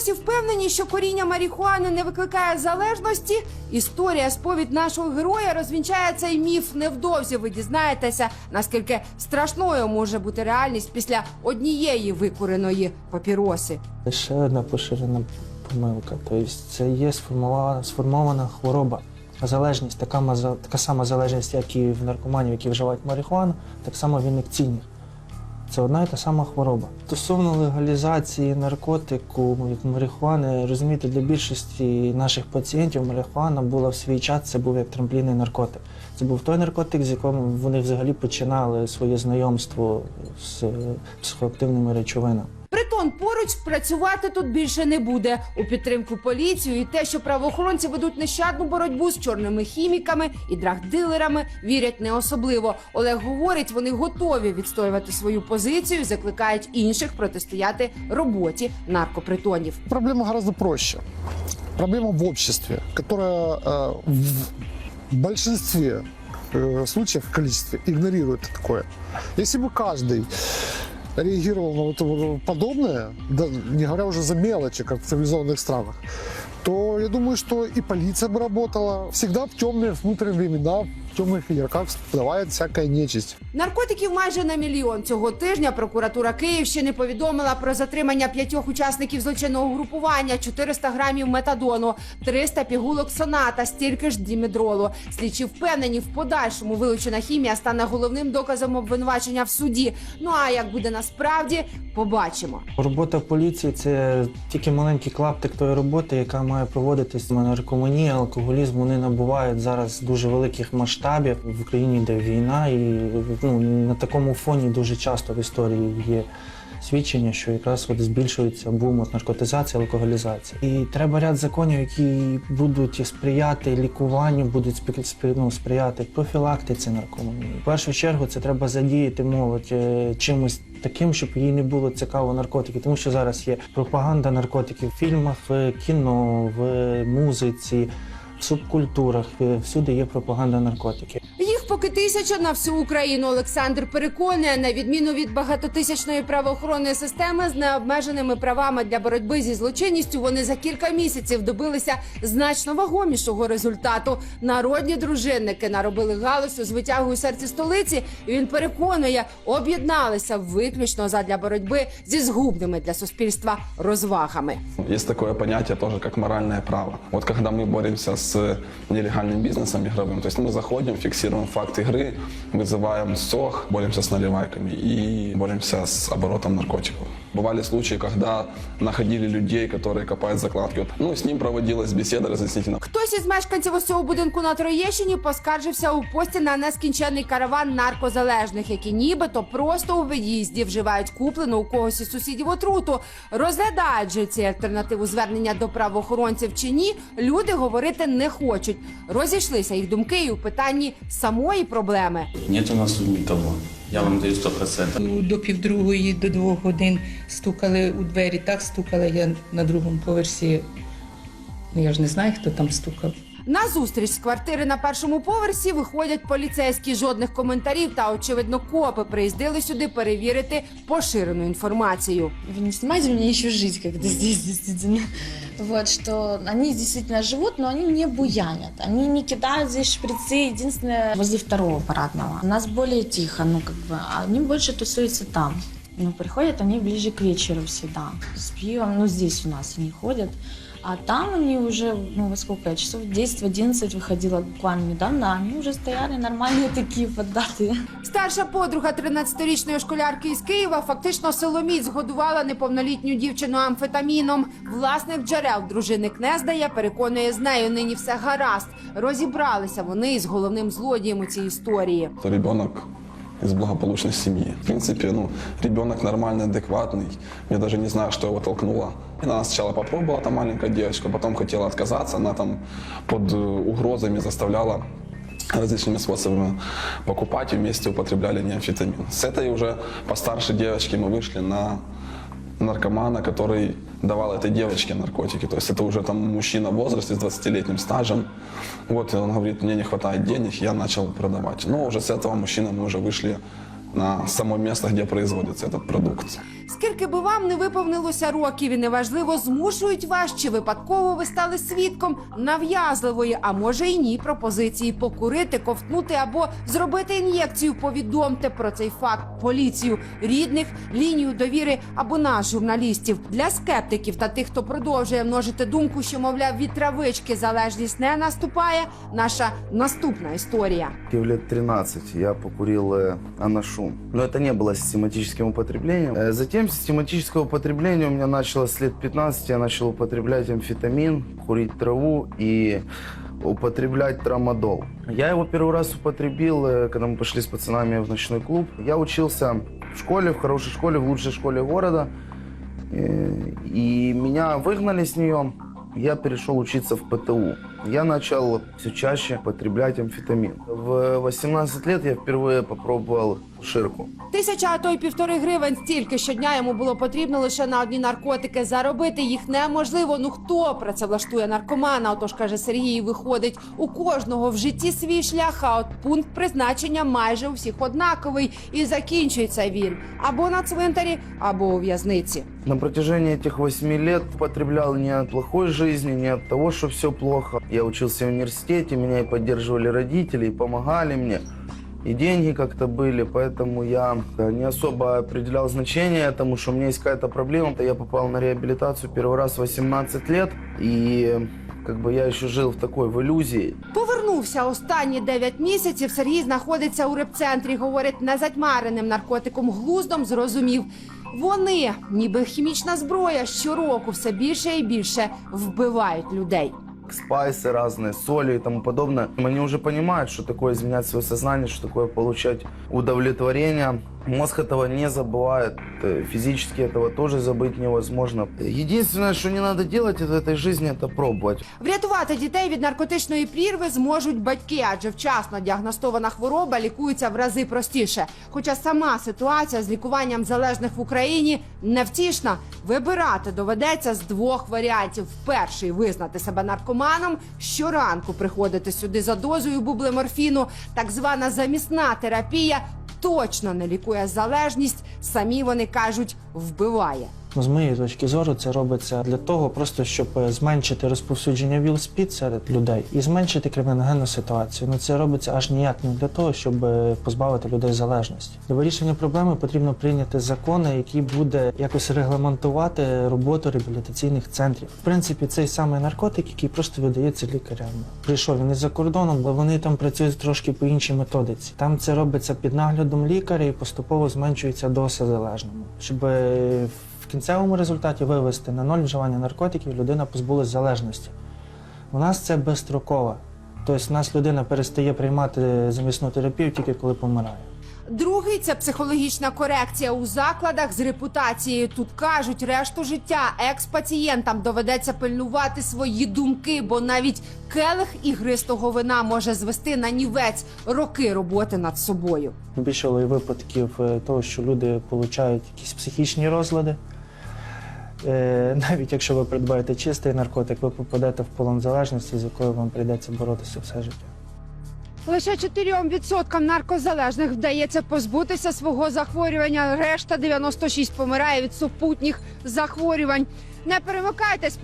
досі впевнені, що коріння марихуани не викликає залежності. Історія сповідь нашого героя розвінчає цей міф невдовзі. Ви дізнаєтеся, наскільки страшною може бути реальність після однієї викуреної папіроси. Ще одна поширена помилка. Тобто це є сформована, сформована хвороба. Залежність, така, така сама залежність, як і в наркоманів, які вживають марихуану, так само в ін'єкційних. Це одна і та сама хвороба. Стосовно легалізації наркотику, як марихуани, розумієте, для більшості наших пацієнтів марихуана була в свій час, це був як трамплінний наркотик. Це був той наркотик, з яким вони взагалі починали своє знайомство з психоактивними речовинами. Притон поруч працювати тут більше не буде. У підтримку поліцію і те, що правоохоронці ведуть нещадну боротьбу з чорними хіміками і драгдилерами, вірять не особливо. Олег говорить, вони готові відстоювати свою позицію, і закликають інших протистояти роботі наркопритонів. Проблема гораздо проще. Проблема в обществе, которая э, в большинстве э, случаев, в количестве, игнорирует такое. Если бы каждый реагировал на вот это подобное, да, не говоря уже за мелочи, как в цивилизованных странах, то я думаю, что и полиция бы работала. Всегда в темные внутренние времена, в темных ярках всплывает всякая нечисть. Наркотиків майже на мільйон цього тижня. Прокуратура Київщини повідомила про затримання п'ятьох учасників злочинного групування, 400 грамів метадону, 300 пігулок соната, стільки ж дімедролу. Слідчі впевнені, в подальшому вилучена хімія стане головним доказом обвинувачення в суді. Ну а як буде насправді, побачимо. Робота поліції це тільки маленький клаптик тої роботи, яка має проводитись. Наркоманія, алкоголізм вони набувають зараз дуже великих масштабів. В Україні йде війна, і ну, на такому фоні дуже часто в історії є свідчення, що якраз от збільшується бум от наркотизації, алкоголізації. І треба ряд законів, які будуть сприяти лікуванню, будуть ну, сприяти профілактиці наркоманії. В першу чергу це треба задіяти молодь е, чимось таким, щоб їй не було цікаво наркотики, тому що зараз є пропаганда наркотиків в фільмах, в кіно, в музиці, субкультурах. е, Всюди є пропаганда наркотиків Їх поки тисяча на всю Україну. Олександр переконує, на відміну від багатотисячної правоохоронної системи з необмеженими правами для боротьби зі злочинністю, вони за кілька місяців добилися значно вагомішого результату. Народні дружинники наробили галасу з витягу у серці столиці. І він переконує, об'єдналися виключно задля боротьби зі згубними для суспільства розвагами. Есть такое понятие тоже, как моральное право. Вот когда мы боремся с нелегальным бизнесом игровым, то есть мы заходим, фиксируем факт игры, вызываем СОХ, боремся с наливайками и боремся с оборотом наркотиков. Бывали случаи, когда находили людей, которые копают закладки. Вот, Ну, с ним проводилась беседа разъяснительно. Хтось із мешканців ось цього будинку на Троєщині поскаржився у пості на нескінченний караван наркозалежних, які нібито просто у виїзді вживають куплену у когось із сусідів отруту. Розглядають же ці альтернативу звернення до правоохоронців чи ні, люди говорити не хочуть. Розійшлися їх думки і у питанні самої проблеми. Нет у нас тут никого. Я вам даю сто процентов. До півдругої, до двох годин стукали у двері, так стукали. Я на другому поверсі. Ну, я ж не знаю, хто там стукав. На зустріч з квартири на першому поверсі виходять поліцейські. Жодних коментарів та очевидно копи приїздили сюди перевірити поширену інформацію. Вы не снимайте мне еще жить как-то здесь, действительно. Вот, что они действительно живут, но они не буянят. Они не кидают здесь шприцы, единственное, возле второго парадного. У нас более тихо, ну, как бы, они больше тусуются там. Но приходят они ближе к вечеру всегда. С пивом, ну, здесь у нас они ходят. А там они уже, ну, во сколько, я, часов в 10-11 выходила буквально недавно, они уже стояли нормальные такие поддатые. Старша подруга 13-річної школярки із Києва фактично силоміць згодувала неповнолітню дівчину амфетаміном. Власник джерел дружини Кнездая переконує з нею нині все гаразд. Розібралися вони із головним злодієм у цій історії. То ребенок из благополучной семьи. В принципе, ну, ребенок нормальный, адекватный. Я даже не знаю, что его толкнуло. Она сначала попробовала, там маленькая девочка, потом хотела отказаться. Она там под э, угрозами заставляла различными способами покупать и вместе употребляли неамфетамин. С этой уже постарше девочки мы вышли на наркомана, который давал этой девочке наркотики. То есть это уже там мужчина в возрасте с 20-летним стажем. Вот, и он говорит, мне не хватает денег, я начал продавать. Но уже с этого мужчины мы уже вышли на само место, где производится этот продукт. Скільки би вам не виповнилося років, і неважливо, змушують вас чи випадково ви стали свідком нав'язливої, а може й ні, пропозиції покурити, ковтнути або зробити ін'єкцію. Повідомте про цей факт поліцію, рідних, лінію довіри або нас, журналістів. Для скептиків та тих, хто продовжує множити думку, що мовляв від травички залежність не наступає. Наша наступна історія. В лет 13 я покурил э, анашу. Но это не было систематическим употреблением. Э, Затем систематическое употребление у меня началось с лет 15. Я начал употреблять амфетамин, курить траву и употреблять трамадол. Я его первый раз употребил, э, когда мы пошли с пацанами в ночной клуб. Я учился в школе, в хорошей школе, в лучшей школе города. Э, И меня выгнали с нее. Я перешел учиться в ПТУ. Я начал все чаще употреблять амфетамин. В 18 лет я впервые попробовал ширку. Тисяча, а то й півтори гривень стільки щодня йому було потрібно лише на одні наркотики. Заробити їх неможливо. Ну хто працевлаштує наркомана? Отож каже Сергій, виходить у кожного в житті свій шлях. А от пункт призначення майже у всіх однаковий, і закінчується він або на цвинтарі, або у в'язниці. На протяжении этих 8 лет употреблял не от плохой жизни, не от того, что все плохо. Я учился в университете, меня и поддерживали родители, и помогали мне. И деньги как-то были, поэтому я э, не особо определял значение этому, что у меня есть какая-то проблема. Я попал на реабилитацию первый раз в 18 лет, и э, как бы я еще жил в такой, в иллюзии. Повернувся останні 9 місяців. Сергій знаходиться у репцентрі. Говорить, незатьмареним наркотиком глуздом зрозумів. Вони, ніби хімічна зброя, щороку все більше і більше вбивають людей. спайсы разные, соли и тому подобное. Они уже понимают, что такое изменять свое сознание, что такое получать удовлетворение. Мозг этого не забывает, э, физически этого тоже забыть невозможно. Единственное, что не надо делать в этой жизни, это пробовать. Врятувати дітей від наркотичної прірви зможуть батьки, адже вчасно діагностована хвороба лікується в рази простіше. Хоча сама ситуація з лікуванням залежних в Україні невтішна. Вибирати доведеться з двох варіантів: перший визнати себе наркоманом, щоранку приходити сюди за дозою бублеморфіну, так звана замісна терапія. Точно не лікує залежність, самі вони кажуть, вбиває. Ну, з моєї точки зору, це робиться для того, просто щоб е, зменшити розповсюдження ВІЛ-СПІД серед людей і зменшити криміногенну ситуацію. Ну це робиться аж ніяк не для того, щоб е, позбавити людей залежності. Для вирішення проблеми потрібно прийняти закони, які буде якось регламентувати роботу реабілітаційних центрів. В принципі, цей самий наркотик, який просто видається лікарями. Прийшов він із-за кордоном, але вони там працюють трошки по іншій методиці. Там це робиться під наглядом лікаря і поступово зменшується доза залежному, щоб е, в кінцевому результаті вивести на ноль вживання наркотиків, людина позбулась залежності. У нас це безстроково. Тобто, у нас людина перестає приймати замісну терапію тільки коли помирає. Другий це психологічна корекція у закладах з репутацією. Тут кажуть, решту життя екс-пацієнтам доведеться пильнувати свої думки, бо навіть келих ігристого вина може звести на нівець роки роботи над собою. Більше випадків е, того, що люди отримують якісь психічні розлади. Е, Навіть якщо ви придбаєте чистий наркотик, ви попадете в полон залежності, з якою вам прийдеться боротися все життя. Лише 4% наркозалежних вдається позбутися свого захворювання. Решта 96 помирає від супутніх захворювань. Не перемикайтесь